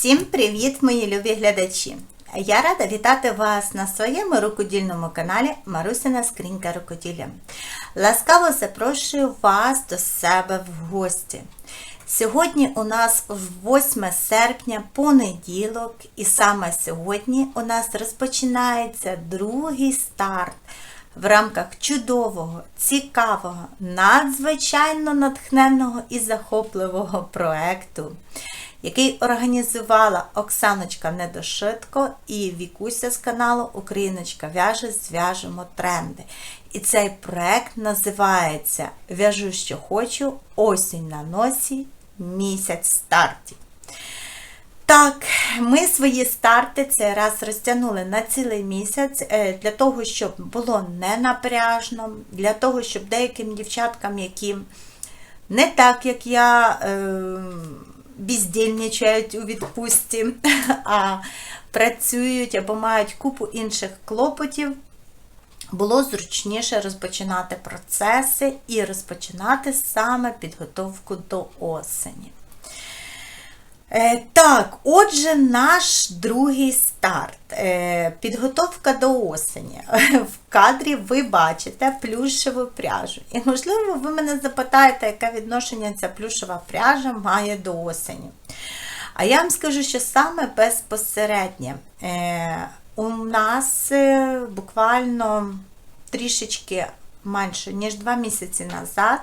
Усім привіт, мої любі глядачі! Я рада вітати вас на своєму рукодільному каналі Марусина Скринька Рукоділля. Ласкаво запрошую вас до себе в гості. Сьогодні у нас 8 серпня, понеділок, і саме сьогодні у нас розпочинається другий старт в рамках чудового, цікавого, надзвичайно натхненного і захопливого проекту, який організувала Оксаночка Недошитко і Вікуся з каналу Україночка в'яже зв'яжемо тренди. І цей проект називається В'яжу, що хочу, осінь на носі, місяць стартів. Так, ми свої старти цей раз розтягнули на цілий місяць е, для того, щоб було не напряжно, для того, щоб деяким дівчаткам, які не так, як я, е, бездільничають у відпустці, а працюють або мають купу інших клопотів, було зручніше розпочинати процеси і розпочинати саме підготовку до осені. Е, Так, отже, наш другий старт. Е, Підготовка до осені. В кадрі ви бачите плюшеву пряжу. І, можливо, ви мене запитаєте, яке відношення ця плюшева пряжа має до осені. А я вам скажу, що саме безпосереднє. Е, У нас буквально трішечки менше ніж два місяці назад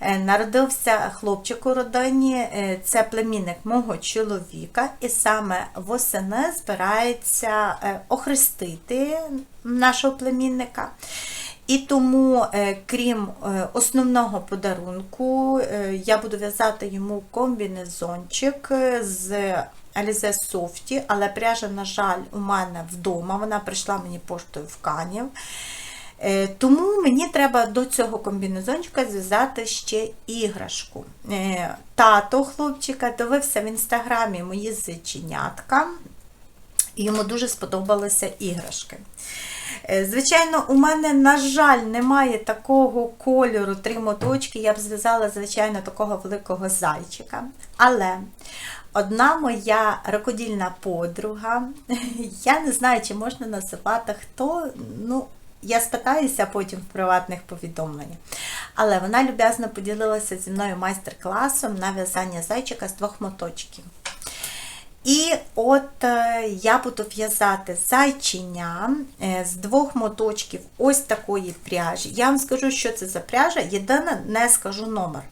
е, народився хлопчик у родині, е, це племінник мого чоловіка, і саме восени збирається е, охрестити нашого племінника. І тому, крім основного подарунку, я буду в'язати йому комбінезончик з Alize Softy, але пряжа, на жаль, у мене вдома. Вона прийшла мені поштою в Канів. Е, тому мені треба до цього комбінезончика зв'язати ще іграшку. Е, тато хлопчика дивився в інстаграмі мої зиченятка, і йому дуже сподобалися іграшки. Е, звичайно, у мене, на жаль, немає такого кольору три моточки, я б зв'язала, звичайно, такого великого зайчика. Але одна моя рукодільна подруга, я не знаю, чи можна називати хто, ну, я спитаюся потім в приватних повідомленнях. Але вона люб'язно поділилася зі мною майстер-класом на в'язання зайчика з двох моточків. І от е, я буду в'язати зайчиня е, з двох моточків ось такої пряжі. Я вам скажу, що це за пряжа, єдине, не скажу номер.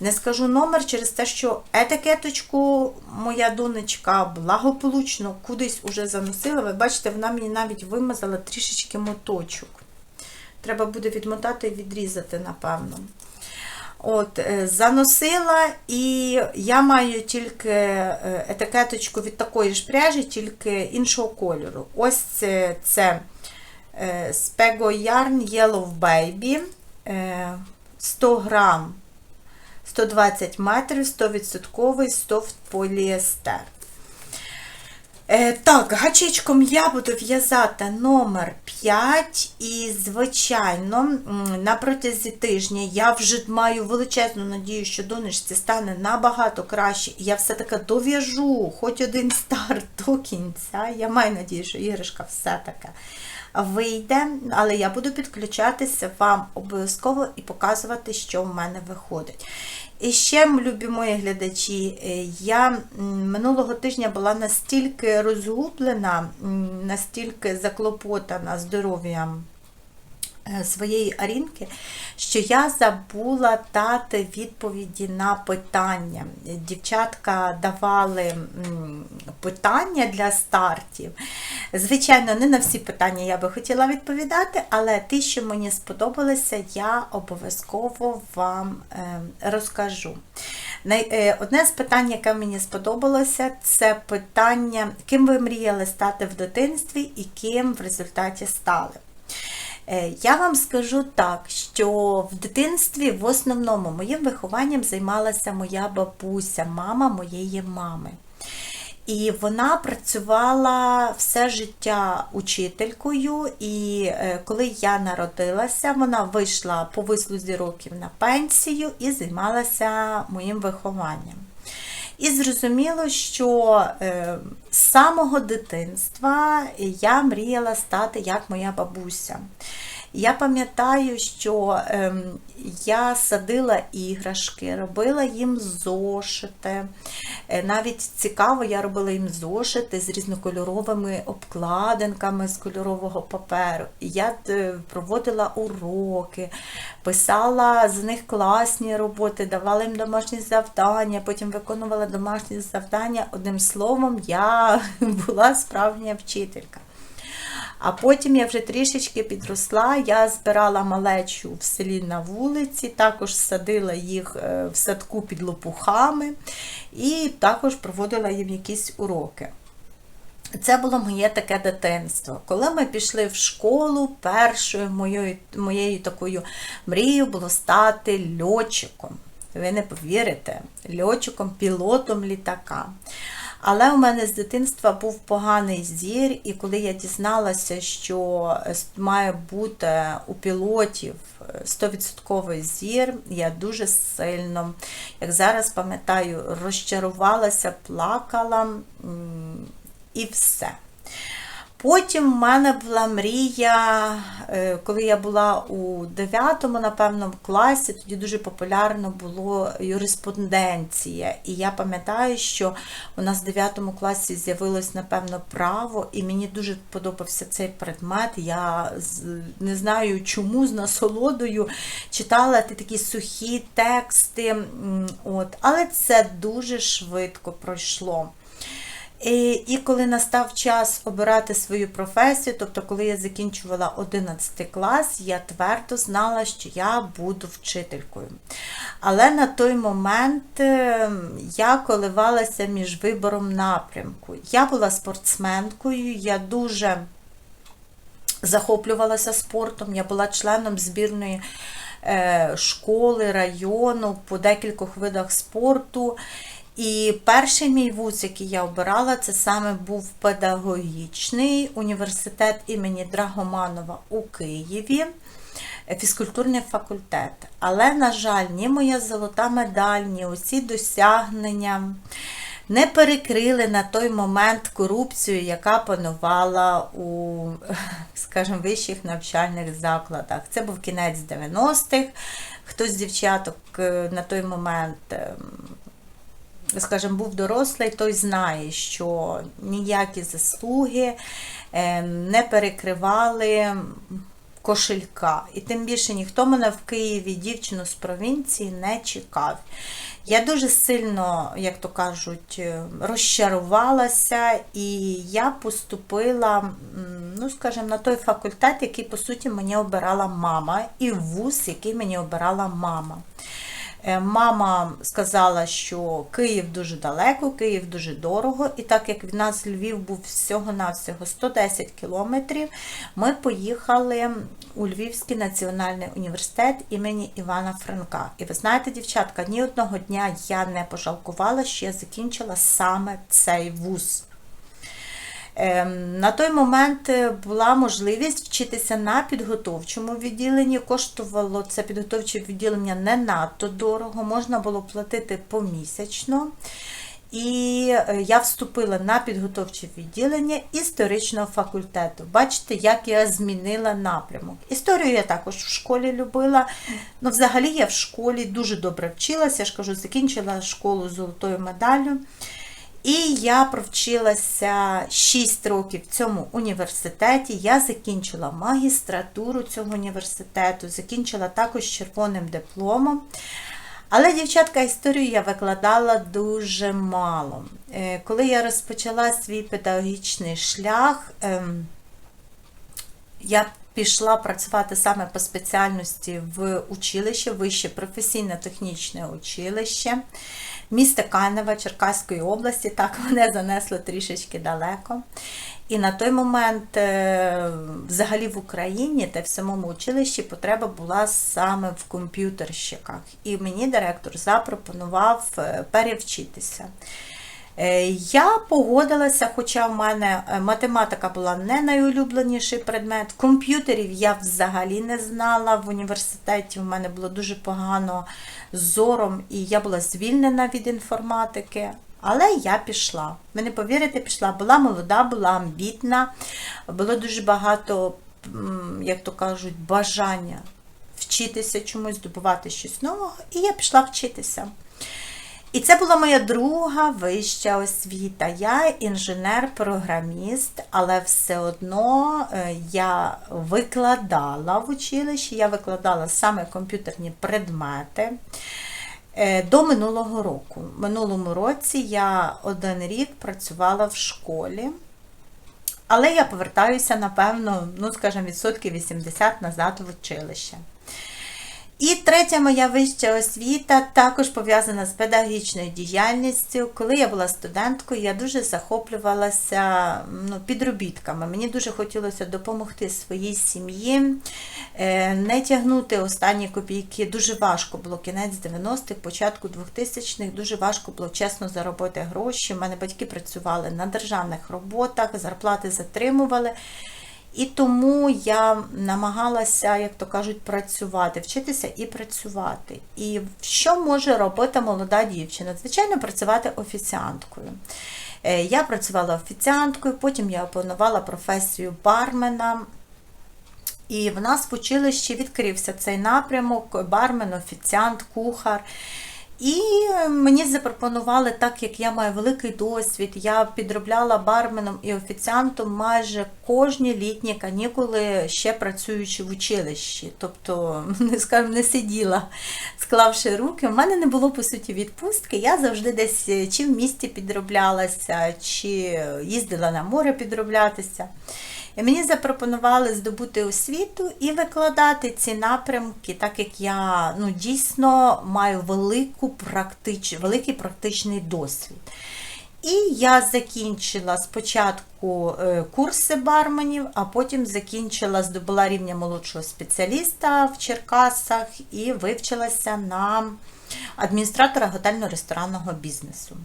Не скажу номер через те, що етикеточку моя донечка благополучно кудись уже заносила. Ви бачите, вона мені навіть вимазала трішечки моточок. Треба буде відмотати і відрізати, напевно. От, е, Заносила, і я маю тільки е, етикеточку від такої ж пряжі, тільки іншого кольору. Ось це, це Spego Yarn Yellow Baby 100 грам 120 метрів, 100% софт поліестер. Е, так, гачечком я буду в'язати номер 5 і, звичайно, на протязі тижня я вже маю величезну надію, що донечці стане набагато краще. І я все-таки дов'яжу хоч один старт до кінця. Я маю надію, що іграшка все-таки вийде, але я буду підключатися вам обов'язково і показувати, що в мене виходить. І ще, любі мої глядачі, е, я минулого тижня була настільки розгублена, настільки заклопотана здоров'ям Е, своєї Арінки, що я забула дати відповіді на питання. Дівчатка давали питання для стартів. Звичайно, не на всі питання я би хотіла відповідати, але ті, що мені сподобалися, я обов'язково вам е, розкажу. Е, одне з питань, яке мені сподобалося, це питання, ким ви мріяли стати в дитинстві і ким в результаті стали. Е, я вам скажу так, що в дитинстві в основному моїм вихованням займалася моя бабуся, мама моєї мами. І вона працювала все життя учителькою, і е, коли я народилася, вона вийшла по вислузі років на пенсію і займалася моїм вихованням. І зрозуміло, що е, з самого дитинства я мріяла стати як моя бабуся. Я пам'ятаю, що ем, я садила іграшки, робила їм зошити. Е, навіть цікаво, я робила їм зошити з різнокольоровими обкладинками з кольорового паперу. Я е, проводила уроки, писала з них класні роботи, давала їм домашні завдання, потім виконувала домашні завдання. Одним словом, я була справжня вчителька. А потім я вже трішечки підросла, я збирала малечу в селі на вулиці, також садила їх е, в садку під лопухами і також проводила їм якісь уроки. Це було моє таке дитинство. Коли ми пішли в школу, першою моєю, моєю такою мрією було стати льотчиком. Ви не повірите, льотчиком, пілотом літака. Але у мене з дитинства був поганий зір, і коли я дізналася, що має бути у пілотів 100% зір, я дуже сильно, як зараз пам'ятаю, розчарувалася, плакала і все. Потім в мене була мрія, е, коли я була у 9, напевно, класі, тоді дуже популярно було юриспонденція. І я пам'ятаю, що у нас в 9 класі з'явилось, напевно, право, і мені дуже подобався цей предмет. Я не знаю чому, з насолодою читала такі сухі тексти. От. Але це дуже швидко пройшло. І, коли настав час обирати свою професію, тобто, коли я закінчувала 11 клас, я твердо знала, що я буду вчителькою. Але на той момент е, я коливалася між вибором напрямку. Я була спортсменкою, я дуже захоплювалася спортом, я була членом збірної е, школи, району по декількох видах спорту. І перший мій вуз, який я обирала, це саме був педагогічний університет імені Драгоманова у Києві, фізкультурний факультет. Але, на жаль, ні моя золота медаль, ні усі досягнення не перекрили на той момент корупцію, яка панувала у, скажімо, вищих навчальних закладах. Це був кінець 90-х. Хтось з дівчаток е, на той момент. Скажімо, був дорослий, той знає, що ніякі заслуги е, не перекривали кошелька. І тим більше ніхто мене в Києві, дівчину з провінції, не чекав. Я дуже сильно, як то кажуть, е, розчарувалася, і я поступила, ну, скажімо, на той факультет, який, по суті, мені обирала мама, і вуз, який мені обирала мама. Е, мама сказала, що Київ дуже далеко, Київ дуже дорого, і так як в нас Львів був всього-навсього 110 кілометрів, ми поїхали у Львівський національний університет імені Івана Франка. І ви знаєте, дівчатка, ні одного дня я не пожалкувала, що я закінчила саме цей вуз. Ем, на той момент е, була можливість вчитися на підготовчому відділенні. Коштувало це підготовче відділення не надто дорого, можна було платити помісячно. І е, я вступила на підготовче відділення історичного факультету. Бачите, як я змінила напрямок. Історію я також в школі любила. Ну, Взагалі я в школі дуже добре вчилася, я ж кажу, закінчила школу золотою медаллю. І я провчилася 6 років в цьому університеті. Я закінчила магістратуру цього університету, закінчила також червоним дипломом. Але, дівчатка, історію я викладала дуже мало. Е, коли я розпочала свій педагогічний шлях, ем, я пішла працювати саме по спеціальності в училище, вище професійне технічне училище міста Канева Черкаської області. Так, мене занесло трішечки далеко. І на той момент, е, взагалі в Україні та в самому училищі потреба була саме в комп'ютерщиках. І мені директор запропонував е, перевчитися. Е, я погодилася, хоча в мене е, математика була не найулюбленіший предмет. Комп'ютерів я взагалі не знала. В університеті в мене було дуже погано з зором, і я була звільнена від інформатики. Але я пішла. Ви не повірите, пішла. Була молода, була амбітна, було дуже багато, як то кажуть, бажання вчитися чомусь, здобувати щось нового, і я пішла вчитися. І це була моя друга вища освіта. Я інженер-програміст, але все одно е, я викладала в училищі, я викладала саме комп'ютерні предмети. Е, До минулого року. Минулому році я один рік працювала в школі, але я повертаюся, напевно, ну, скажімо, відсотків 80 назад в училище. І третя моя вища освіта також пов'язана з педагогічною діяльністю. Коли я була студенткою, я дуже захоплювалася ну, підробітками. Мені дуже хотілося допомогти своїй сім'ї, е, не тягнути останні копійки. Дуже важко було кінець 90-х, початку 2000-х, дуже важко було чесно заробити гроші. У мене батьки працювали на державних роботах, зарплати затримували. І тому я намагалася, як то кажуть, працювати, вчитися і працювати. І що може робити молода дівчина? Звичайно, працювати офіціанткою. Е, Я працювала офіціанткою, потім я опанувала професію бармена. І в нас в училищі відкрився цей напрямок: бармен, офіціант, кухар. І мені запропонували, так як я маю великий досвід, я підробляла барменом і офіціантом майже кожні літні канікули, ще працюючи в училищі. Тобто, не скажімо, не сиділа, склавши руки. У мене не було по суті відпустки. Я завжди десь чи в місті підроблялася, чи їздила на море підроблятися. І мені запропонували здобути освіту і викладати ці напрямки, так як я ну, дійсно маю велику практич, великий практичний досвід. І я закінчила спочатку е, курси барменів, а потім закінчила, здобула рівня молодшого спеціаліста в Черкасах і вивчилася на адміністратора готельно-ресторанного бізнесу.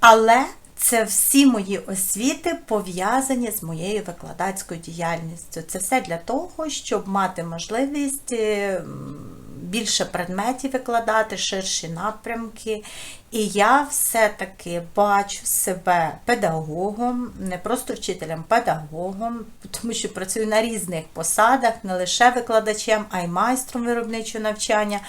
Але це всі мої освіти пов'язані з моєю викладацькою діяльністю. Це все для того, щоб мати можливість е, більше предметів викладати, ширші напрямки. І я все-таки бачу себе педагогом, не просто вчителем, педагогом, тому що працюю на різних посадах, не лише викладачем, а й майстром виробничого навчання.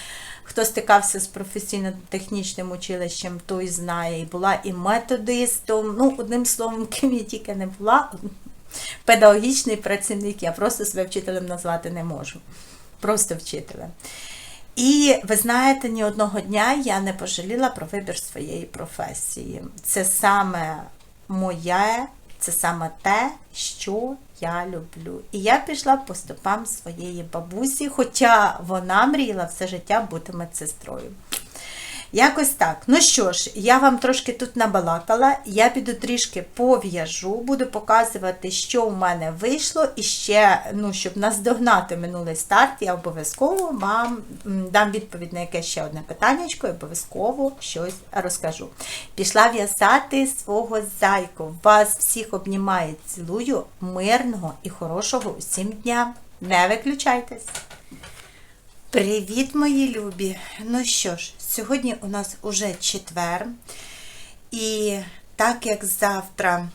Хто стикався з професійно-технічним училищем, той знає, і була і методистом. Ну, одним словом, ким я тільки не була, педагогічний працівник, я просто себе вчителем назвати не можу. Просто вчителем. І ви знаєте, ні одного дня я не пожаліла про вибір своєї професії. Це саме моє, це саме те, що я люблю. І я пішла по стопам своєї бабусі, хоча вона мріяла все життя бути медсестрою. Якось так. Ну що ж, я вам трошки тут набалакала, я піду трішки пов'яжу, буду показувати, що в мене вийшло, і ще, ну, щоб наздогнати минулий старт, я обов'язково вам дам відповідь на яке ще одне питання, і обов'язково щось розкажу. Пішла в'язати свого зайку. Вас всіх обнімаю, цілую, мирного і хорошого усім дня. Не виключайтесь! Привіт, мої любі! Ну що ж, сьогодні у нас уже четвер, і так як завтра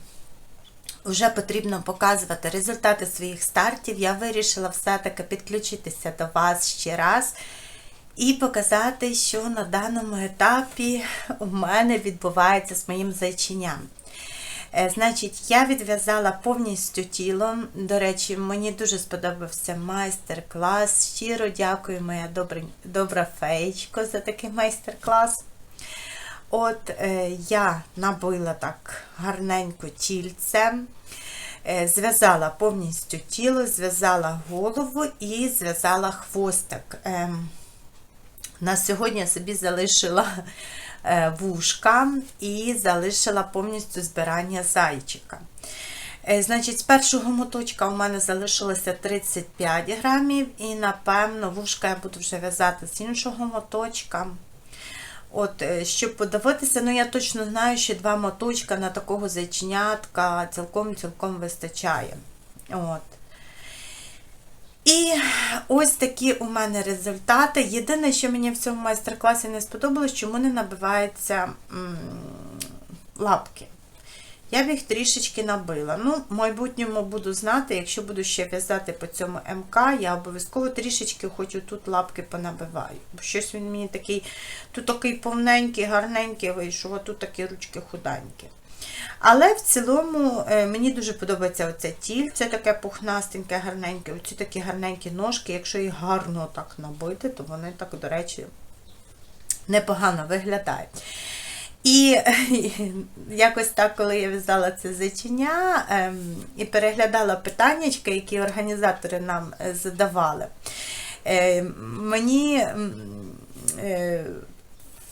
вже потрібно показувати результати своїх стартів, я вирішила все-таки підключитися до вас ще раз і показати, що на даному етапі у мене відбувається з моїм зайченням. Е, Значить, я відв'язала повністю тіло. До речі, мені дуже сподобався майстер-клас. Щиро дякую, моя добра, добра феєчко, за такий майстер-клас. От е, я набила так гарненько тільце, е, зв'язала повністю тіло, зв'язала голову і зв'язала хвостик. Е, на сьогодні собі залишила вушка і залишила повністю збирання зайчика. Е, Значить, з першого моточка у мене залишилося 35 грамів, і, напевно, вушка я буду вже в'язати з іншого моточка. От, е, щоб подивитися, ну я точно знаю, що два моточка на такого зайченятка цілком-цілком вистачає. От. І ось такі у мене результати. Єдине, що мені в цьому майстер-класі не сподобалось, чому не набивається м, лапки. Я б їх трішечки набила. Ну, в майбутньому буду знати, якщо буду ще в'язати по цьому МК, я обов'язково трішечки хоч тут лапки понабиваю. Бо щось він мені такий, тут такий повненький, гарненький вийшов, а тут такі ручки худенькі. Але в цілому е, мені дуже подобається оця тіль, це таке пухнастеньке, гарненьке, оці такі гарненькі ножки. Якщо їх гарно так набити, то вони так, до речі, непогано виглядають. І якось так, коли я в'язала це зачиня ем, і переглядала питання, які організатори нам е, задавали, е, мені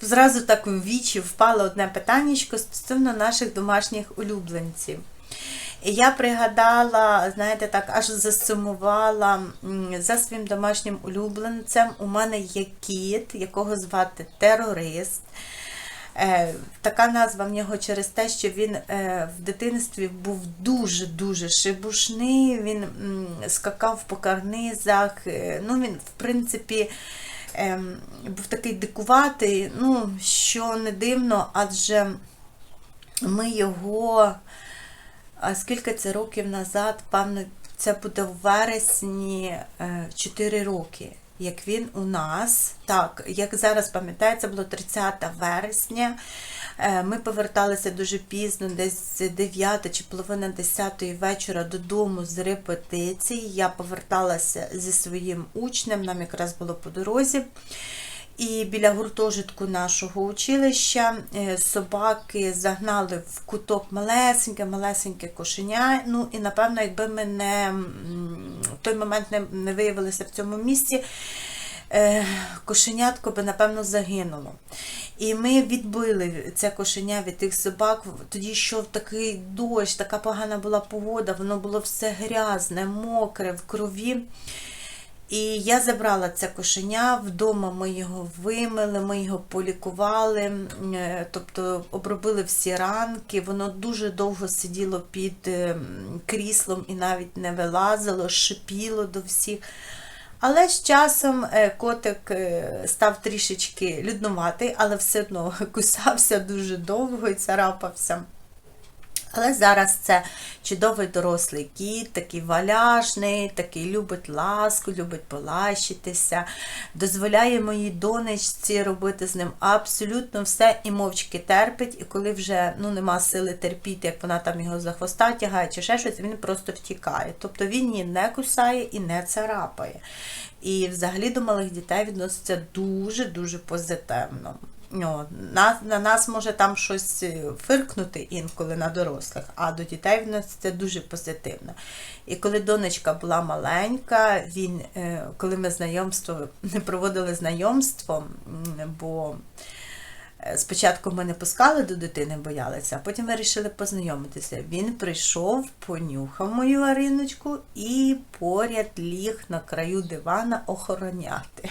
зразу так в вічі впало одне питання стосовно наших домашніх улюбленців. Я пригадала, знаєте, так, аж засумувала за своїм домашнім улюбленцем. У мене є кіт, якого звати терорист. Е, Така назва в нього через те, що він е, в дитинстві був дуже-дуже шибушний, він скакав по карнизах. е, Ну, він, в принципі, був такий дикуватий, ну, що не дивно, адже ми його, скільки це років назад, певно, це буде в вересні е, 4 роки. Як він у нас, так, як зараз пам'ятається, було 30 вересня. Е, Ми поверталися дуже пізно, десь 9 чи половина 10 вечора додому з репетиції. Я поверталася зі своїм учнем, нам якраз було по дорозі. І біля гуртожитку нашого училища е, собаки загнали в куток малесеньке, малесеньке кошеня. Ну і напевно, якби ми не в той момент не, не виявилися в цьому місці, кошенятко би, напевно, загинуло. І ми відбили це кошеня від тих собак. Тоді йшов такий дощ, така погана була погода, воно було все грязне, мокре, в крові. І я забрала це кошеня, вдома ми його вимили, ми його полікували, е, тобто обробили всі ранки, воно дуже довго сиділо під е, кріслом і навіть не вилазило, шипіло до всіх. Але з часом е, котик е, став трішечки люднуватий, але все одно кусався дуже довго і царапався. Але зараз це чудовий дорослий кіт, такий валяжний, такий любить ласку, любить полащитися, дозволяє моїй донечці робити з ним абсолютно все і мовчки терпить. І коли вже ну, нема сили терпіти, як вона там його за хвоста тягає чи ще щось, він просто втікає. Тобто він її не кусає і не царапає. І взагалі до малих дітей відноситься дуже-дуже позитивно. Ну, на, на нас може там щось фиркнути інколи на дорослих, а до дітей в нас це дуже позитивно. І коли донечка була маленька, він, е, коли ми знайомство проводили знайомство, бо е, спочатку ми не пускали до дитини, боялися, а потім ми вирішили познайомитися. Він прийшов, понюхав мою Ариночку і поряд ліг на краю дивана охороняти.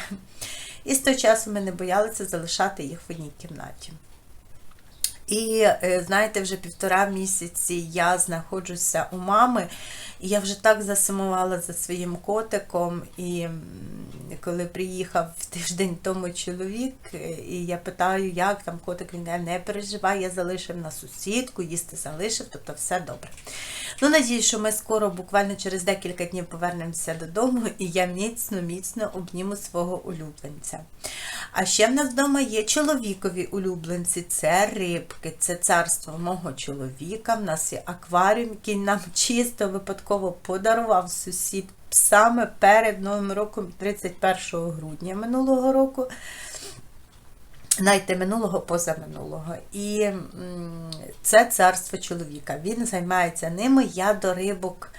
І з того часу ми не боялися залишати їх в одній кімнаті. І е, знаєте, вже півтора місяці я знаходжуся у мами, і я вже так засумувала за своїм котиком. І коли приїхав тиждень тому чоловік, е, і я питаю, як там котик, він не переживай, я залишив на сусідку, їсти залишив, тобто все добре. Ну, надіюсь, що ми скоро, буквально через декілька днів, повернемося додому, і я міцно-міцно обніму свого улюбленця. А ще в нас вдома є чоловікові улюбленці, це рибки, це царство мого чоловіка. В нас є акваріум, який нам чисто випадково подарував сусід саме перед Новим роком, 31 грудня минулого року. Навіть минулого, позаминулого. І це царство чоловіка. Він займається ними. Я до рибок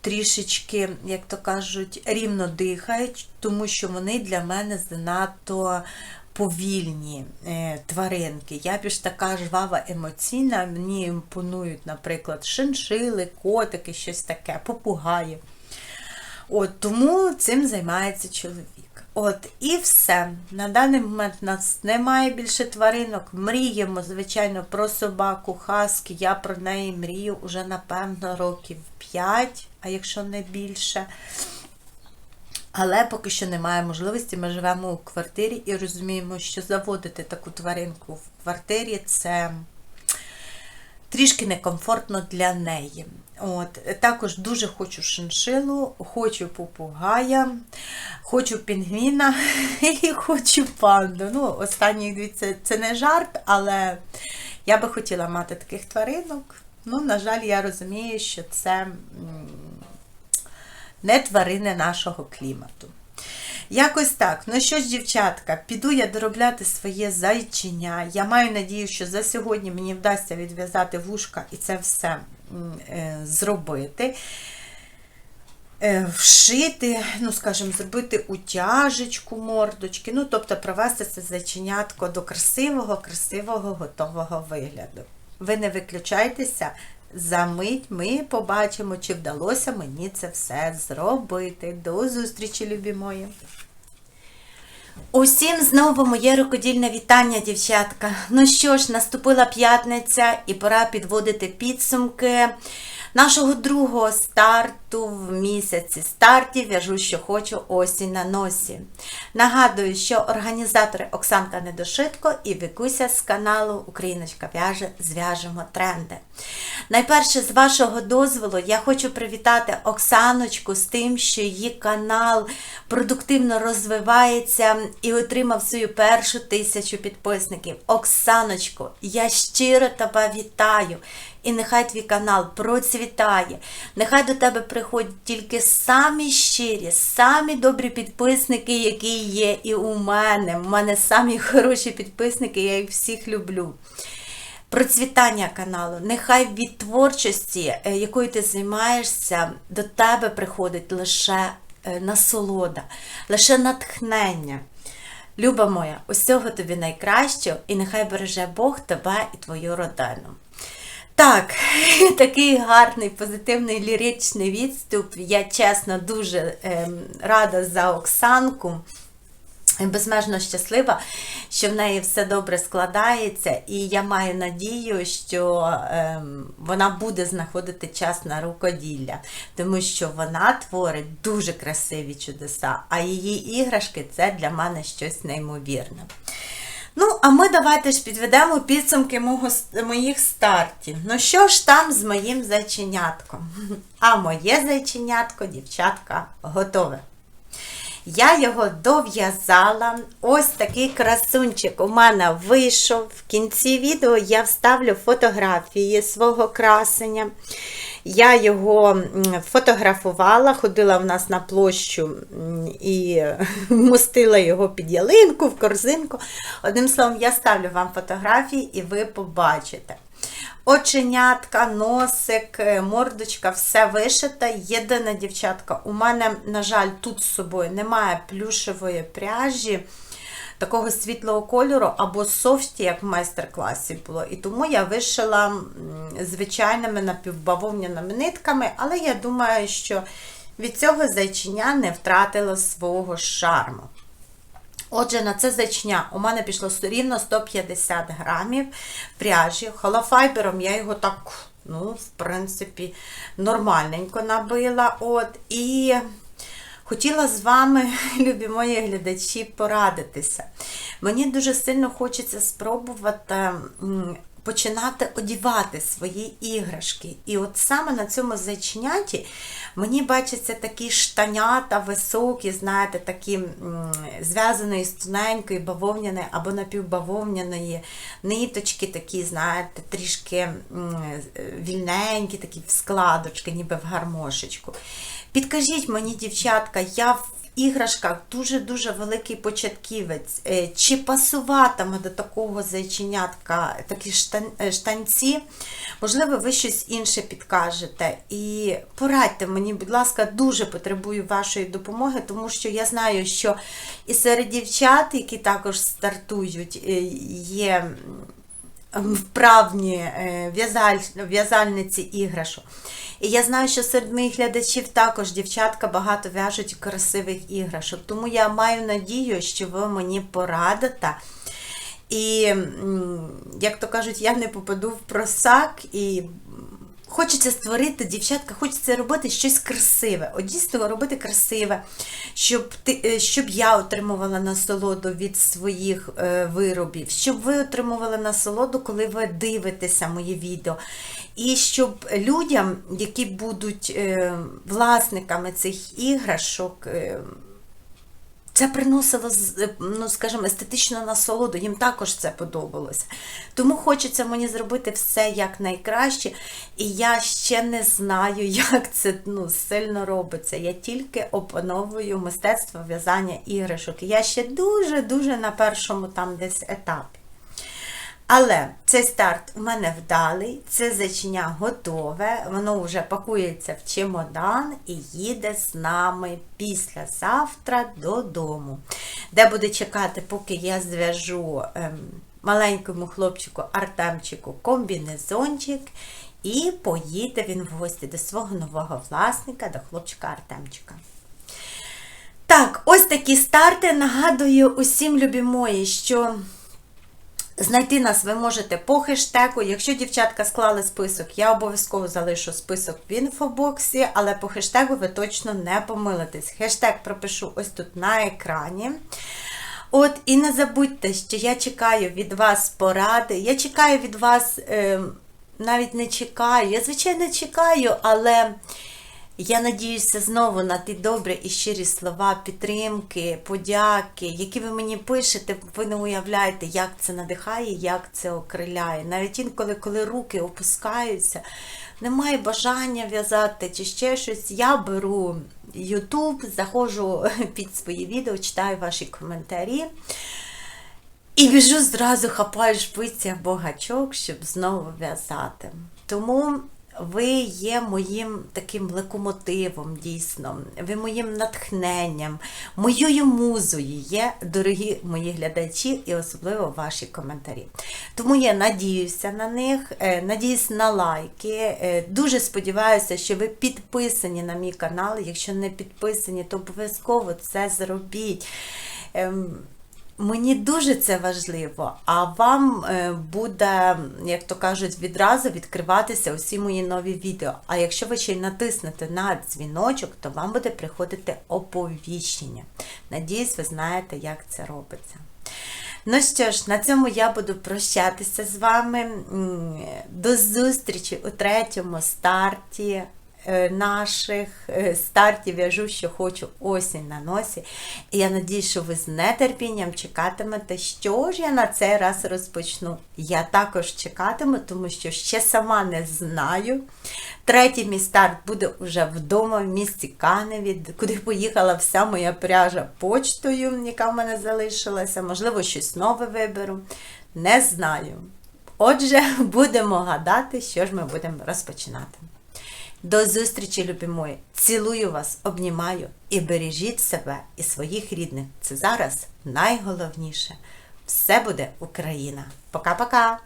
трішечки, як то кажуть, рівно дихають, тому що вони для мене занадто повільні е, тваринки. Я більш така жвава емоційна, мені імпонують, наприклад, шиншили, котики, щось таке, попугаї. От Тому цим займається чоловік. От, і все. На даний момент у нас немає більше тваринок. Мріємо, звичайно, про собаку Хаскі. Я про неї мрію уже, напевно, років 5, а якщо не більше. Але поки що немає можливості. Ми живемо у квартирі і розуміємо, що заводити таку тваринку в квартирі це трішки некомфортно для неї. От, Також дуже хочу шиншилу, хочу попугая, хочу пінгвіна і хочу панду. Ну, останні дві це, це не жарт, але я би хотіла мати таких тваринок. Ну, на жаль, я розумію, що це не тварини нашого клімату. Якось так. Ну що ж, дівчатка, піду я доробляти своє зайчиня. Я маю надію, що за сьогодні мені вдасться відв'язати вушка і це все е, зробити. Е, Вшити, ну, скажімо, зробити утяжечку мордочки, ну, тобто привести це зайченятко до красивого, красивого, готового вигляду. Ви не виключайтеся, за мить ми побачимо, чи вдалося мені це все зробити. До зустрічі, любі мої! Усім знову моє рукодільне вітання, дівчатка. Ну що ж, наступила п'ятниця і пора підводити підсумки нашого другого старту в місяці. Стартів в'яжу, що хочу осінь на носі. Нагадую, що організатори Оксанка Недошитко і Вікуся з каналу Україночка в'яже зв'яжемо тренди. Найперше, з вашого дозволу, я хочу привітати Оксаночку з тим, що її канал продуктивно розвивається і отримав свою першу тисячу підписників. Оксаночко, я щиро тебе вітаю! І нехай твій канал процвітає, нехай до тебе приходять тільки самі щирі, самі добрі підписники, які є і у мене. У мене самі хороші підписники, я їх всіх люблю. Процвітання каналу, нехай від творчості, е, якою ти займаєшся, до тебе приходить лише е, насолода, лише натхнення. Люба моя, усього тобі найкращого, і нехай береже Бог тебе і твою родину. Так, такий гарний, позитивний ліричний відступ. Я чесно дуже е, рада за Оксанку. Безмежно щаслива, що в неї все добре складається, і я маю надію, що е, вона буде знаходити час на рукоділля, тому що вона творить дуже красиві чудеса, а її іграшки це для мене щось неймовірне. А ми давайте ж підведемо підсумки мого, моїх стартів. Ну, що ж там з моїм зайченятком? А моє зайченятко, дівчатка, готове. Я його дов'язала. Ось такий красунчик у мене вийшов. В кінці відео я вставлю фотографії свого красення. Я його фотографувала, ходила в нас на площу і мостила його під ялинку, в корзинку. Одним словом, я ставлю вам фотографії, і ви побачите. Оченятка, носик, мордочка, все вишита. Єдина дівчатка, у мене, на жаль, тут з собою немає плюшевої пряжі такого світлого кольору або софті, як в майстер-класі було. І тому я вишила звичайними напівбавовняними нитками, але я думаю, що від цього зайчиня не втратило свого шарму. Отже, на це зайчиня у мене пішло рівно 150 грамів пряжі. Холофайбером я його так, ну, в принципі, нормальненько набила. От, І Хотіла з вами, любі мої глядачі, порадитися. Мені дуже сильно хочеться спробувати починати одівати свої іграшки. І от саме на цьому зайчиняті мені бачаться такі штанята високі, знаєте, такі зв'язаної з тоненької бавовняної або напівбавовняної ниточки, такі, знаєте, трішки вільненькі, такі в складочки, ніби в гармошечку. Підкажіть мені, дівчатка, я в іграшках дуже-дуже великий початківець. Е, чи пасуватиме до такого зайченятка такі е, штанці? Можливо, ви щось інше підкажете. І порадьте мені, будь ласка, дуже потребую вашої допомоги, тому що я знаю, що і серед дівчат, які також стартують, е, є вправні в'язальниці іграшок. І я знаю, що серед моїх глядачів також дівчатка багато в'яжуть красивих іграшок. Тому я маю надію, що ви мені порадите. І, як то кажуть, я не попаду в просак і Хочеться створити, дівчатка, хочеться робити щось красиве. От дійсно робити красиве, щоб ти, е, щоб я отримувала насолоду від своїх е, виробів, щоб ви отримували насолоду, коли ви дивитеся мої відео. І щоб людям, які будуть е, власниками цих іграшок, е, це приносило, з- ну, скажімо, естетичну насолоду, їм також це подобалося. Тому хочеться мені зробити все як найкраще, і я ще не знаю, як це ну, сильно робиться. Я тільки опановую мистецтво в'язання іграшок. Я ще дуже-дуже на першому там десь етапі. Але цей старт у мене вдалий, це зачиня готове, воно вже пакується в чемодан і їде з нами післязавтра додому, де буде чекати, поки я зв'яжу ем, маленькому хлопчику Артемчику комбінезончик, і поїде він в гості до свого нового власника, до хлопчика Артемчика. Так, ось такі старти. Нагадую усім, любі мої, що Знайти нас ви можете по хештегу. Якщо дівчатка склали список, я обов'язково залишу список в інфобоксі, але по хештегу ви точно не помилитесь. Хештег пропишу ось тут на екрані. От, і не забудьте, що я чекаю від вас поради. Я чекаю від вас, е, навіть не чекаю. Я, звичайно, чекаю, але. Я надіюся знову на ті добрі і щирі слова підтримки, подяки, які ви мені пишете, ви не уявляєте, як це надихає, як це окриляє. Навіть інколи, коли руки опускаються, немає бажання в'язати чи ще щось. Я беру YouTube, заходжу під свої відео, читаю ваші коментарі. І біжу зразу хапаю шпиці або гачок, щоб знову в'язати. Тому ви є моїм таким локомотивом, дійсно, ви моїм натхненням, моєю музою є, дорогі мої глядачі, і особливо ваші коментарі. Тому я надіюся на них, е, надіюсь на лайки. е, Дуже сподіваюся, що ви підписані на мій канал. Якщо не підписані, то обов'язково це зробіть. Мені дуже це важливо, а вам е, буде, як то кажуть, відразу відкриватися усі мої нові відео. А якщо ви ще й натиснете на дзвіночок, то вам буде приходити оповіщення. Надіюсь, ви знаєте, як це робиться. Ну що ж, на цьому я буду прощатися з вами. До зустрічі у третьому старті наших е, стартів в'яжу, що хочу осінь на носі. І я надію, що ви з нетерпінням чекатимете, що ж я на цей раз розпочну. Я також чекатиму, тому що ще сама не знаю. Третій мій старт буде вже вдома в місті Каневі, куди поїхала вся моя пряжа почтою, яка в мене залишилася. Можливо, щось нове виберу. Не знаю. Отже, будемо гадати, що ж ми будемо розпочинати. До зустрічі, любі мої. Цілую вас, обнімаю і бережіть себе і своїх рідних. Це зараз найголовніше. Все буде Україна. Пока-пока!